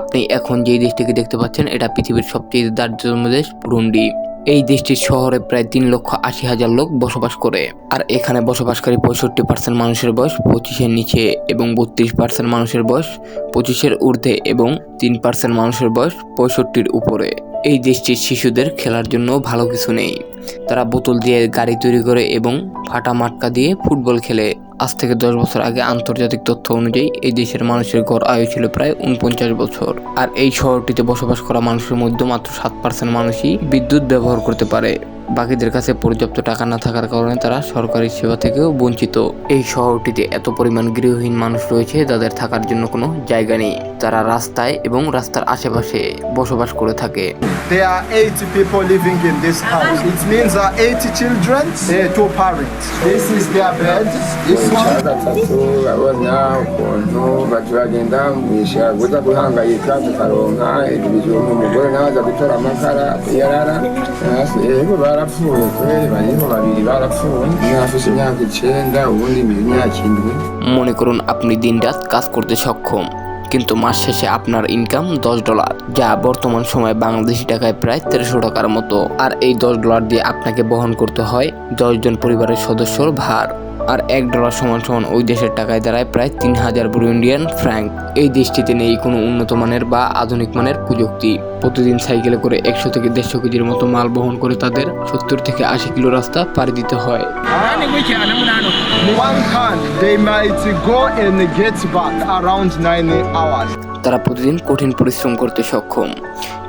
আপনি এখন যেই দেশটিকে দেখতে পাচ্ছেন, এটা পৃথিবীর সবচেয়ে দারিদ্রতম দেশ, বুরুন্ডি। এই দেশটির শহরে প্রায় তিন লক্ষ আশি হাজার লোক বসবাস করে। আর এখানে বসবাসকারী পঁয়ষট্টি পার্সেন্ট মানুষের বয়স পঁচিশের নিচে এবং বত্রিশ পার্সেন্ট মানুষের বয়স পঁচিশের ঊর্ধ্বে এবং তিন পার্সেন্ট মানুষের বয়স পঁয়ষট্টির উপরে। এই দেশটির শিশুদের খেলার জন্য ভালো কিছু নেই। তারা বোতল দিয়ে গাড়ি তৈরি করে এবং ফাটা মাটকা দিয়ে ফুটবল খেলে। আজ থেকে দশ বছর আগে আন্তর্জাতিক তথ্য অনুযায়ী এই দেশের মানুষের গড় আয়ু ছিল প্রায় উনপঞ্চাশ বছর। আর এই শহরটিতে বসবাস করা মানুষের মধ্যে মাত্র সাত পার্সেন্ট মানুষই বিদ্যুৎ ব্যবহার করতে পারে। বাকিদের কাছে পর্যাপ্ত টাকা না থাকার কারণে তারা সরকারি সেবা থেকেও বঞ্চিত এই শহরটিতে এত পরিমাণ গৃহহীন মানুষ রয়েছে যাদের থাকার জন্য কোনো জায়গা নেই তারা রাস্তায় এবং রাস্তার আশেপাশে বসবাস করে থাকে There are 80 people living in this house. It means there are 80 children, uh, two parents. This is their bed. This one. মনে করুন আপনি দিন রাত কাজ করতে সক্ষম কিন্তু মাস শেষে আপনার ইনকাম দশ ডলার যা বর্তমান সময়ে বাংলাদেশি টাকায় প্রায় তেরোশো টাকার মতো আর এই দশ ডলার দিয়ে আপনাকে বহন করতে হয় দশজন পরিবারের সদস্যর ভার আর এক ডলার সমান সমান ওই দেশের টাকায় দাঁড়ায় প্রায় তিন হাজার বুরুন্ডিয়ান ফ্র্যাঙ্ক। এই দেশটিতে নেই কোনো উন্নত মানের বা আধুনিক মানের প্রযুক্তি। প্রতিদিন সাইকেলে করে একশো থেকে দেড়শো কেজির মতো মাল বহন করে তাদের সত্তর থেকে আশি কিলো রাস্তা পাড়ি দিতে হয়। One can, they might go and get back around 9 hours. তারা প্রতিদিন কঠিন পরিশ্রম করতে সক্ষম।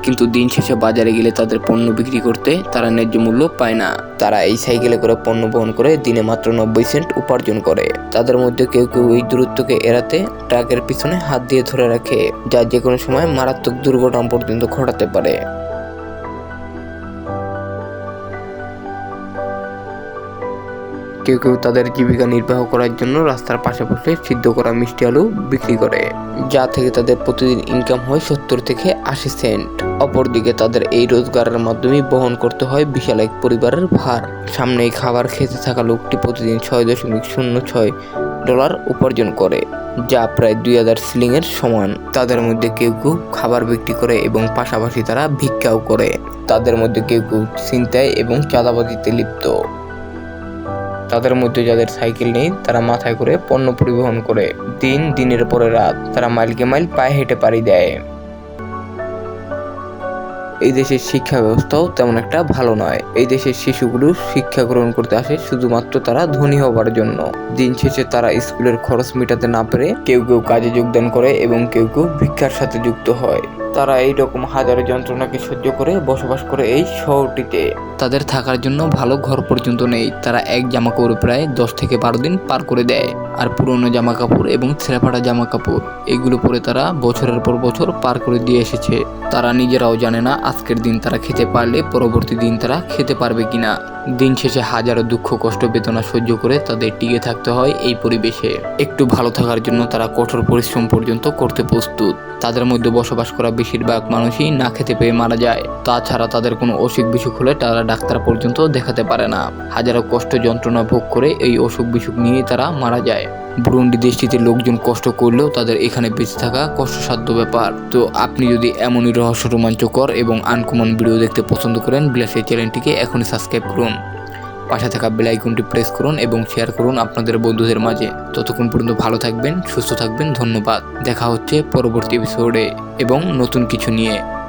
কিন্তু দিন শেষে বাজারে গেলে তাদের পণ্য বিক্রি করতে তারা ন্যায্য মূল্য পায় না। তারা এই সাইকেলে করে পণ্য বহন করে দিনে মাত্র নব্বই সেন্ট উপার্জন করে। তাদের মধ্যে কেউ কেউ এই দূরত্বকে এড়াতে ট্রাকের পিছনে হাত দিয়ে ধরে রাখে, যা যে কোনো সময় মারাত্মক দুর্ঘটনা পর্যন্ত ঘটাতে পারে। কেউ কেউ তাদের জীবিকা নির্বাহ করার জন্য রাস্তার পাশাপাশি সিদ্ধ করা মিষ্টি আলু বিক্রি করে, যা থেকে তাদের প্রতিদিন ইনকাম হয় সত্তর থেকে আশি সেন্ট অপরদিকে তাদের এই রোজগারের মাধ্যমে বহন করতে হয় বিশাল এক পরিবারের ভার। সামনেই খাবার খেতে থাকা লোকটি প্রতিদিন ছয় দশমিক শূন্য ছয় ডলার উপার্জন করে, যা প্রায় দুই হাজার সিলিংয়ের সমান। তাদের মধ্যে কেউ কেউ খাবার বিক্রি করে এবং পাশাপাশি তারা ভিক্ষাও করে। তাদের মধ্যে কেউ কেউ চিন্তায় এবং চাঁদাবাজিতে লিপ্ত। তাদের মধ্যে যাদের সাইকেল নেই, তারা মাথায় করে পণ্য পরিবহন করে দিন দিনের পরে রাত তারা মাইলকে মাইল পায়ে হেঁটে পাড়ি দেয়। এই দেশের শিক্ষা ব্যবস্থাও তেমন একটা ভালো নয়। এই দেশের শিশুগুলো শিক্ষা গ্রহণ করতে আসে শুধুমাত্র তারা ধনী হবার জন্য। দিন শেষে তারা স্কুলের খরচ মেটাতে না পেরে কেউ কেউ কাজে যোগদান করে এবং কেউ কেউ ভিক্ষার সাথে যুক্ত হয়। তারা এই রকম হাজারো যন্ত্রণাকে সহ্য করে বসবাস করে এই শহরটিতে। তাদের থাকার জন্য ভালো ঘর পর্যন্ত নেই। তারা এক জামা কাপড় প্রায় দশ থেকে বারো দিন পার করে দেয়। আর পুরনো জামা কাপড় এবং ছেঁড়াফাটা জামা কাপড় এগুলো পরে তারা বছরের পর বছর পার করে দিয়ে এসেছে। তারা নিজেরাও জানে না আজকের দিন তারা খেতে পারলে পরবর্তী দিন তারা খেতে পারবে কিনা। দিন শেষে হাজারো দুঃখ, কষ্ট, বেদনা সহ্য করে তাদের টিকে থাকতে হয় এই পরিবেশে। একটু ভালো থাকার জন্য তারা কঠোর পরিশ্রম পর্যন্ত করতে প্রস্তুত। তাদের মধ্যে বসবাস করা বেশিরভাগ মানুষই না খেতে পেয়ে মারা যায়। তাছাড়া তাদের কোনো অসুখ বিসুখ হলে তারা ডাক্তার পর্যন্ত দেখাতে পারে না। হাজারো কষ্ট যন্ত্রণা ভোগ করে এই অসুখ বিসুখ নিয়ে তারা মারা যায়। বুরুন্ডি দেশটিতে লোকজন কষ্ট করলেও তাদের এখানে বেঁচে থাকা কষ্টসাধ্য ব্যাপার। তো আপনি যদি এমনই রহস্য রোমাঞ্চকর এবং আনকমন ভিডিও দেখতে পছন্দ করেন, বিলাস এই চ্যানেলটিকে এখনই সাবস্ক্রাইব করুন। পাশে থাকা বেল আইকনটি প্রেস করুন এবং শেয়ার করুন আপনাদের বন্ধুদের মাঝে। ততক্ষণ পর্যন্ত ভালো থাকবেন, সুস্থ থাকবেন, ধন্যবাদ। দেখা হচ্ছে পরবর্তী এপিসোডে এবং নতুন কিছু নিয়ে।